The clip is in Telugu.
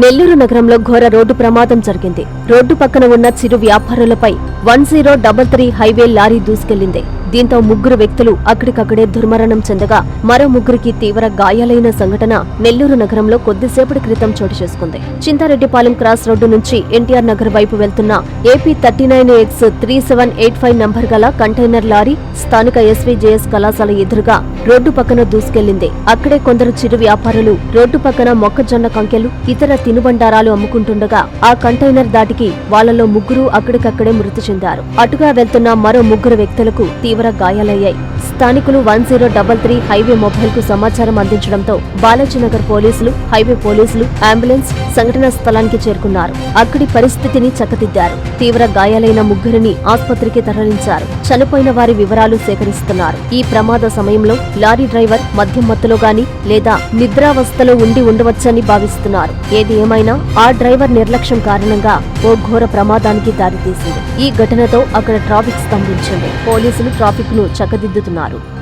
నెల్లూరు నగరంలో ఘోర రోడ్డు ప్రమాదం జరిగింది. రోడ్డు పక్కన ఉన్న చిరు వ్యాపారులపై one zero double three highway lorry దూసుకెళ్ళింది. దీంతో ముగ్గురు వ్యక్తులు అక్కడికక్కడే దుర్మరణం చెందగా మరో ముగ్గురికి తీవ్ర గాయాలైన సంఘటన నెల్లూరు నగరంలో కొద్దిసేపటి క్రితం చోటు చేసుకుంది. చింతారెడ్డిపాలెం క్రాస్ రోడ్డు నుంచి ఎన్టీఆర్ నగర్ వైపు వెళ్తున్న AP thirty nine X three seven eight five number గల కంటైనర్ లారీ స్థానిక ఎస్వీజేఎస్ కళాశాల ఎదురుగా రోడ్డు పక్కన దూసుకెళ్ళింది అక్కడే కొందరు చిరు వ్యాపారులు రోడ్డు పక్కన మొక్కజొన్న కంకెలు ఇతర తినుబండారాలు అమ్ముకుంటుండగా ఆ కంటైనర్ దాటికి వాళ్ళలో ముగ్గురు అక్కడికక్కడే మృతి చెందారు. అటుగా వెళ్తున్న మరో ముగ్గురు వ్యక్తులకు తీవ్ర తీవ్ర గాయాలయ్యాయి. స్థానికులు one zero double three highway మొబైల్కు సమాచారం అందించడంతో బాలాజీనగర్ పోలీసులు హైవే పోలీసులు అంబులెన్స్ సంఘటనా స్థలానికి చేరుకున్నారు. అక్కడి పరిస్థితిని చక్కదిద్దారు. తీవ్ర గాయాలైన ముగ్గురిని ఆసుపత్రికి తరలించారు. చనిపోయిన వారి వివరాలు సేకరిస్తున్నారు. ఈ ప్రమాద సమయంలో లారీ డ్రైవర్ మద్యం మత్తులో గాని లేదా నిద్రావస్థలో ఉండి ఉండవచ్చని భావిస్తున్నారు. ఏది ఏమైనా ఆ డ్రైవర్ నిర్లక్ష్యం కారణంగా ఓ ఘోర ప్రమాదానికి దారితీసింది. ఈ ఘటనతో అక్కడ ట్రాఫిక్ స్తంభించింది. పోలీసులు ట్రాఫిక్ను చక్కదిద్దుతున్నారు. ఉన్నారు